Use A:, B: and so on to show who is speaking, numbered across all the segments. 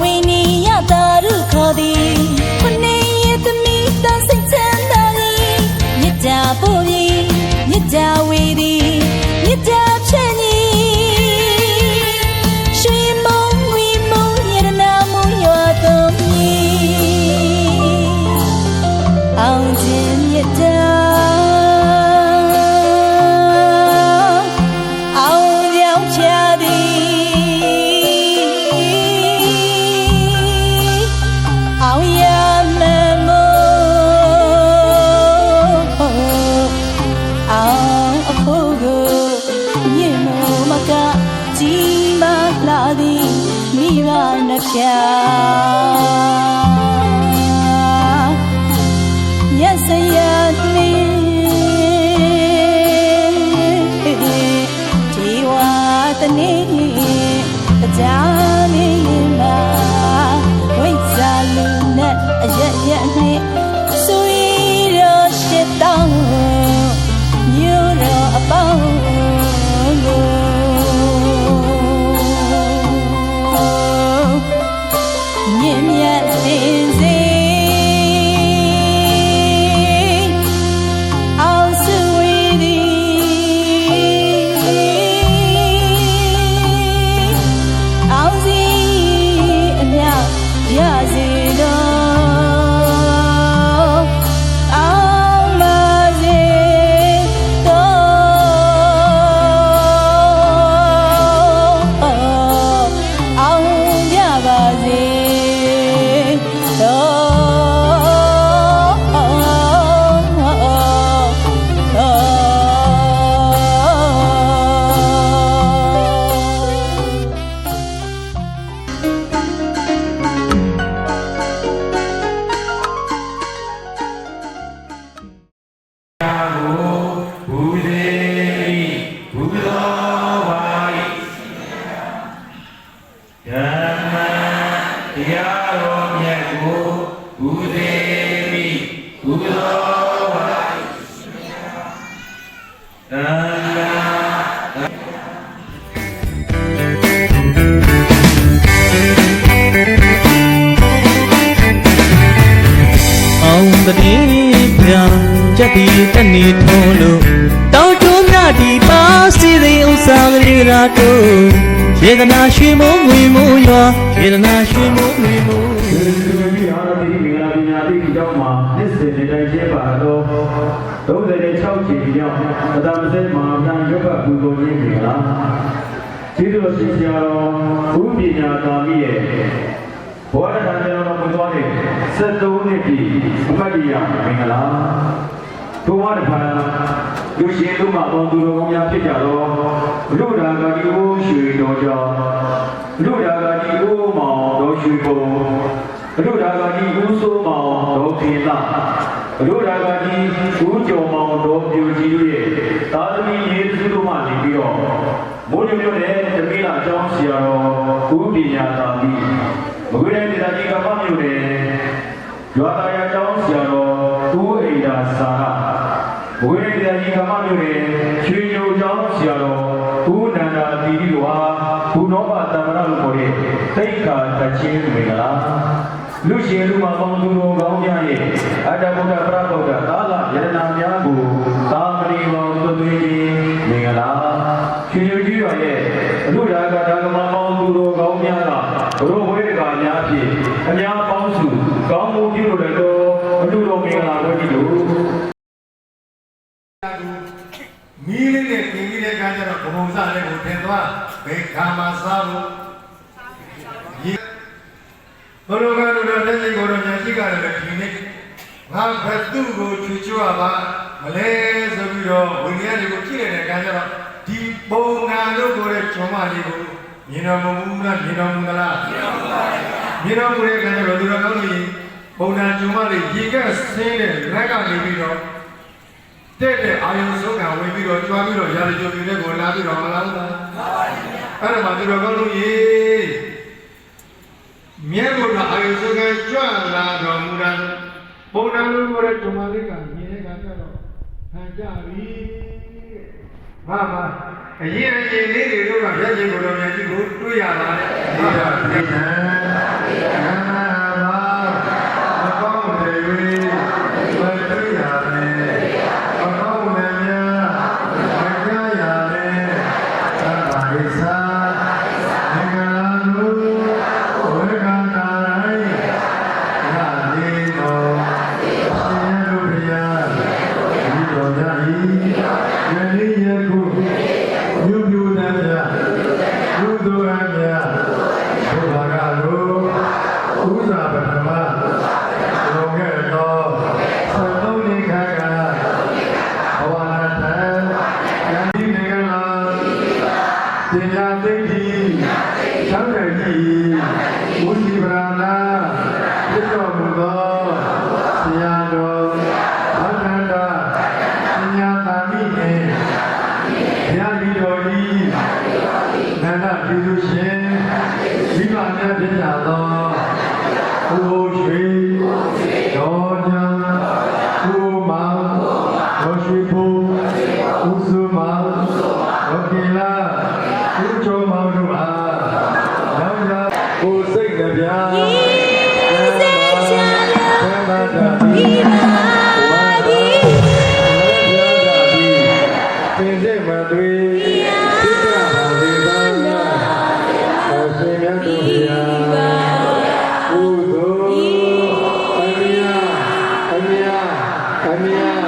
A: ဝဝ ဓမ္မတရားတော်
B: မြတ်ကို
C: ဘူသေမိ
D: ဘူသောဝါဤဓမ္မ
E: အောင်တည်းပြန်ချက်ဒီတနေထုံး ယေဒနာရွှေမိုးငွေမိုးရွာယေဒနာရွှေမိုးငွေမိုး
D: ဒီလိုမျိုးအားဒီမင်္ဂလာပညာတိအကြောင်းမှာနှစ်စဉ်နေတိုင်းကျင်းပါတော့36ချိန်မြောက်အတမစဲမှာပြန်ရုပ်ကပူဇော်ခြင်းမင်္ဂလာကျေးဇူးတော်ရှင်ဆရာတော်ဘုပညာသာမိရဲ့ဘောဓတန်ကျွန်တော်တို့သွားတဲ့73နှစ်ပြည့်အမတ်တရားမင်္ဂလာဘုရားတဖန်လူရှင်တို့မှာပေါင်းသူတော်ကောင်းများဖြစ်ကြတော့လူဒါဂတိအိုးရွှေတော်ကြောင့်လူဒါဂတိအိုးမောင်တော်ရွှေပုံဘုရားကကြီးဦးစိုးမောင်တော်ခေတာဘုရားကကြီးဦးကျော်မောင်တော်ပြူကြီးတို့ရဲ့သာသမီရေးစုတို့မှနေပြီးတော့မိုးညမြို့နယ်တမီးလာအကြောင်းဆရာတော်ဦးပညာသာတိမကွေးတိုင်းဒေသကြီးကမမြို့နယ်ရွာသားရအကြောင်းဆရာတော်ဦးအိန္ဒာစာဟ မကွေးတိုင်းဒေသကြီးကမမြို့နယ်ရွှေညိုအကြောင်းဆရာတော်ဦးနန္ဒာတိတိတို့ဟာဘုနောဘတမရလို့ခေါ်တဲ့သိက္ခာတချင်းမင်္ဂလာလူရှင်လူမပေါင်းသူတော်ကောင်းများရဲ့အတ္တဗုဒ္ဓပရဗုဒ္ဓသာလယရနာများကိုသာမဏေပေါင်းသွေးခြင်းမင်္ဂလာရှင်ယူကြီးတော်ရဲ့အလူဒါကဒါကမပေါင်းသူတော်ကောင်းများကဘုရောဝေဒကာများဖြင့်အများပေါင်းစုကောင်းမှုပြုလို့လည်းတော့အလူတော်မင်္ဂလာဝတ်ပြုလို့
F: မီးလေးနဲ့ပြင်ပြီးတဲ့အခါကျတော့ဘုံစားလေးကိုတင်သွားဘယ်ခါမှစားလို့ရေဘုရောကတော့လက်စိတ်ကိုတော့ညာရှိကြတယ်ဒီနေ့ငါဘယ် သူ့ကိုချွချွပါမလဲဆိုပြီးတော့ဝိညာဉ်တွေကိုကြည့်နေတဲ့အခါကျတော့ဒီပုံနာတို့ကိုလည်းကျွမ်းမလေးကိုမြင်တော်မမူလားမြင်တော်မူလားမြင်တော်မူပါဘူးမြင်တော်မူတဲ့အခါကျတော့ဒီတော့ကောင်းလို့ပုံနာကျွမ်းမလေးရေကဆင်းတဲ့လက်ကနေပြီးတော့တဲ့တဲ့အာယုံဆုံးကဝင်ပြီးတော့ကြွားပြီးတော့ရာဇကြိုပြင်းတဲ့ကိုလာပြီးတော့မလားဘူးလားမှန်ပါပါအဲ့ဒါမှသူတော်ကောင်းလို့ရေမြဲဘုရားအာယုံဆုံးကကြွလာတော်မူတာ ဘုရားလူကိုယ်ဓမ္မလေးကမြင်တဲ့ကကြတော့ဟန်ကြပြီဟာမအရင်အရင်လေးတွေတော့ရခြင်းကိုယ်တော်မြတ်ကြီးကိုတွေ့ရပါတယ်ဟာပါဘု အ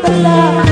F: ကု